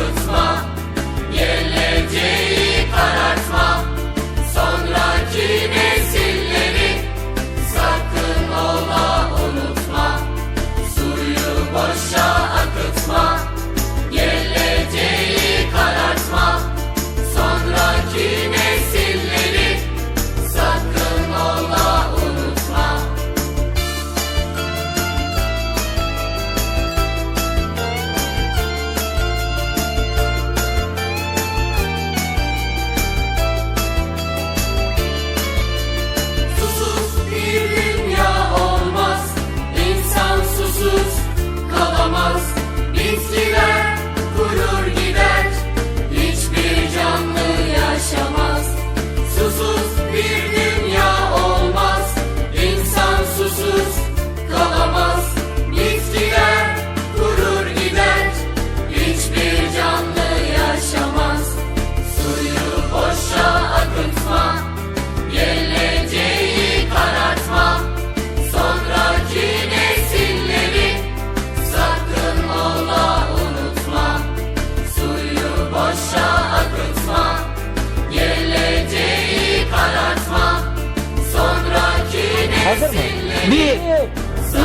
tutma Geleceği karartma. Sonraki nesilleri Sakın ola unutma. Suyu boşa Bir. 2 3